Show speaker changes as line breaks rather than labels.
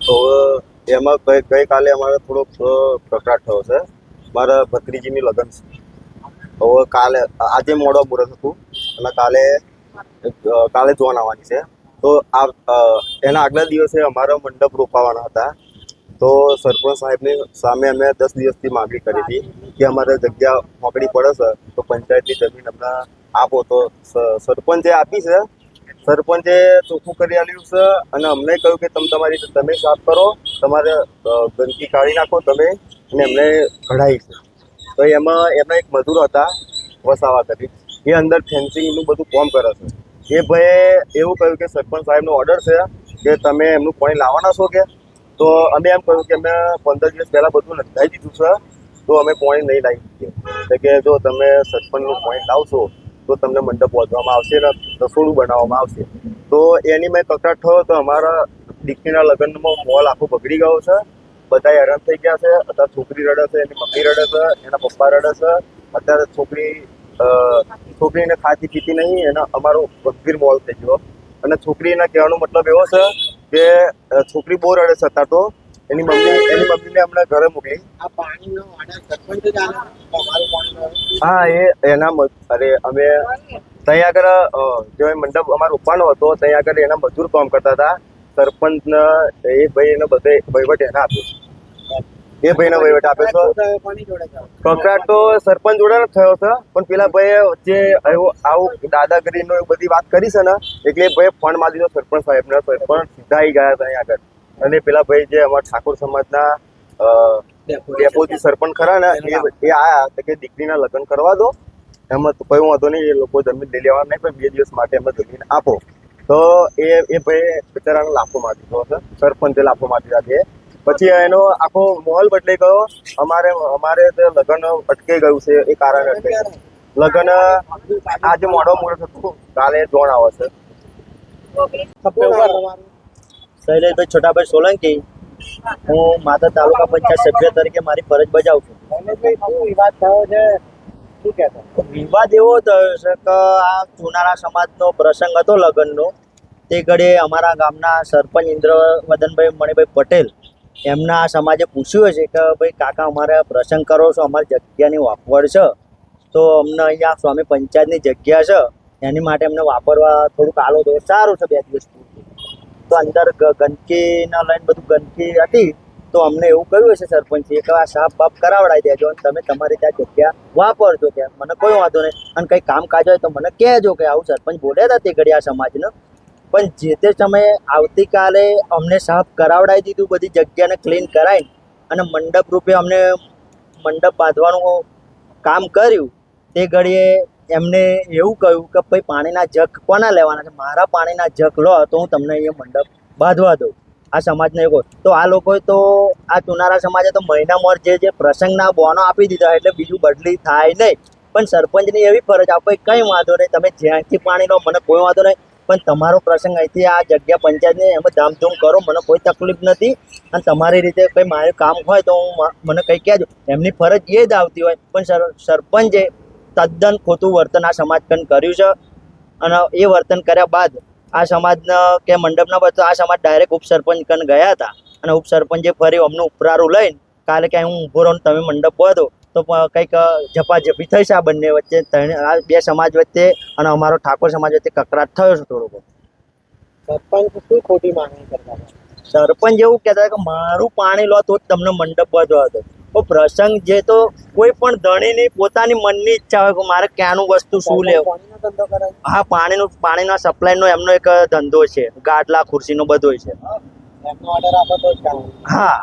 તો એમાં ગઈ ગઈકાલે અમારે થોડોક અ, થયો છે. મારા ભત્રીજીની લગ્ન છે. હવે કાલે આજે મોડો મુહૂર્ત હતું અને કાલે કાલે જોન આવવાની છે. તો આ એના આગલા દિવસે અમારો મંડપ રોપાવાના હતા. તો સરપંચ સાહેબની સામે અમે દસ દિવસથી માગણી કરી હતી કે અમારે જગ્યા મોકડી પડે છે. તો પંચાયતની જમીન અમને આપો તો સરપંચે આપી છે. સરપંચે ચોખ્ખું કરી આપ્યું છે અને અમને કહ્યું કે તમે, તમારી તમે સાફ કરો, તમારે ગંદકી કાઢી નાખો તમે અને એમને કઢાવી છે. તો એમાં એમના એક મજૂર હતા, વસાવા કરી. એ અંદર ફેન્સિંગનું બધું કામ કરે છે. એ ભાઈએ એવું કહ્યું કે સરપંચ સાહેબનો ઓર્ડર છે કે તમે એમનું પાણી લાવવાના છો કે? તો અમે એમ કહ્યું કે અમે પંદર દિવસ પહેલાં બધું લખાઈ દીધું છે. તો અમે પાણી નહીં લાવી શકીએ. એટલે કે જો તમે સરપંચનું પાણી લાવશો તો તમને મંડપ બાંધવામાં આવશે અને રસોડું બનાવવામાં આવશે. તો એની મેં કકડાટ થયો તો અમારા દીકરીના લગ્નમાં મોલ આખો બગડી ગયો છે. બધા હેરાન થઈ ગયા છે. અત્યારે છોકરી રડે છે, એની મમ્મી રડે છે, એના પપ્પા રડે છે. અત્યારે છોકરી છોકરીને ખાતી પીતી નહીં, એના અમારો ગંભીર મોલ થઈ ગયો. અને છોકરીના કહેવાનો મતલબ એવો છે કે છોકરી બહુ રડે છે અત્યારે તો. એની મમ્મી એની મમ્મીને હમણાં ઘરે મોકલી.
આ પાણીનો સરપંચ
હા એ એના અરે અમે ત્યાં આગળ જો મંડપ અમારો ઉપવાનો હતો ત્યાં આગળ એના મજૂર કામ કરતા હતા. સરપંચને એ ભાઈ એનો બધે વહીવટ એને આપ્યો એ ભાઈને વહીવટ આપ્યો છે.
કોની જોડે જાવ
કકડાટ તો સરપંચ જોડે જ થયો છે પણ પેલા ભાઈએ જે આવું દાદાગીરીનો એ બધી વાત કરી છે ને એટલે ભાઈ ફંડમાં દીધો સરપંચ સાહેબને સરપંચ સીધા આવી ગયા હતા અહીંયા આગળ. અને પેલા ભાઈ જે અમારા ઠાકોર સમાજના ડેપોજી સરપંચ. ખરા ને એ તો કે દીકરીના લગ્ન કરવા દો. એમાં તો કોઈ વાંધો નહીં એ લોકો જમીન લઈ લેવા નહીં પણ બે દિવસ માટે એમને જમીન આપો. તો એ એ ભાઈ બિચારાને લાફો મારી દીધો સરપંચે લાફો મારી દીધા છે પછી એનો આખો માહોલ બદલાઈ ગયો. અમારે અમારે તો લગ્ન અટકી ગયું છે એ કારણે અટકાઈ. લગ્ન આજે મોડો મુહૂર્ત હતું કાલે જોણ આવે છે.
શૈલેષભાઈ છોટાભાઈ સોલંકી હું માતા તાલુકા પંચાયત સભ્ય તરીકે મારી ફરજ બજાવું છું.
વિવાદ થયો છે?
વિવાદ એવો થયો છે કે આ ચુનારા સમાજનો પ્રસંગ હતો લગ્નનો. તે ઘડીએ અમારા ગામના સરપંચ ઇન્દ્ર મદનભાઈ મણિભાઈ પટેલ એમના સમાજે પૂછ્યું છે કે ભાઈ કાકા અમારે પ્રસંગ કરો છો અમારી જગ્યાની વાપવડ છે. તો અમને અહીંયા સ્વામી પંચાયતની જગ્યા છે. એની માટે અમને વાપરવા થોડુંક આલો તો સારું છે બે દિવસ પૂરતું. તો અંદર ગંદકીના લઈને બધું ગંદકી હતી, તો અમને એવું કહ્યું છે સરપંચે કે આ સાફ બાફ કરાવડાવી દેજો અને તમે તમારી ત્યાં જગ્યા વાપરજો કે મને કોઈ વાંધો નહીં. અને કંઈ કામકાજ હોય તો મને કહેજો કે આવું સરપંચ બોલ્યા હતા તે ઘડી આ સમાજને. પણ જે તે સમયે આવતીકાલે અમને સાફ કરાવડાવી દીધું, બધી જગ્યાને ક્લીન કરાવી અને મંડપ રૂપે અમને મંડપ બાંધવાનું કામ કર્યું, તે ઘડીએ એમને એવું કહ્યું કે ભાઈ, પાણીના જગ કોના લેવાના છે? મારા પાણીના જગ લો, તો હું તમને અહીંયા મંડપ બાંધવા દઉં. આ સમાજને એવું. તો આ લોકોએ તો, આ ચુનારા સમાજે તો મહિનામાં જે જે પ્રસંગના બોનો આપી દીધા એટલે બીજું બદલી થાય નહીં. પણ સરપંચની એવી ફરજ આપે કંઈ વાંધો નહીં, તમે જ્યાંથી પાણી લો, મને કોઈ વાંધો નહીં, પણ તમારો પ્રસંગ અહીંથી આ જગ્યા પંચાયતને એમાં ધામધૂમ કરો, મને કોઈ તકલીફ નથી. અને તમારી રીતે કંઈ મારું કામ હોય તો હું, મને કંઈ કહેજો. એમની ફરજ એ જ આવતી હોય. પણ સર, સરપંચે તદ્દન ખોટું વર્તન આ સમાજ કન કર્યું છે. અને એ વર્તન કર્યા બાદ આ સમાજના કે મંડપના બધા આ સમાજ ડાયરેક્ટ ઉપસરપંચ કન ગયા હતા. અને ઉપસરપંચે ફરી અમનું ઉપરારું લઈને કાલે કે હું ઊભો રહું તમે મંડપ બાંધો તો કંઈક ઝપાઝપી થઈ છે આ બંને વચ્ચે ત્રણે આ બે સમાજ વચ્ચે અને અમારો ઠાકોર સમાજ વચ્ચે કકરાટ થયો છે થોડોક.
સરપંચ શું ખોટી માંગણી કરતા
સરપંચ એવું કહેતા કે મારું પાણી લો તો જ તમને મંડપ બાંધવા હતો. પ્રસંગ જે તો કોઈ પણ ધણીની પોતાની મનની ઈચ્છા હોય કે મારે ક્યાંનું વસ્તુ શું લેવું? હા પાણીનું પાણીના સપ્લાયનો એમનો એક ધંધો છે. ગાડલા ખુરશીનો બધો છે.
તો
હા.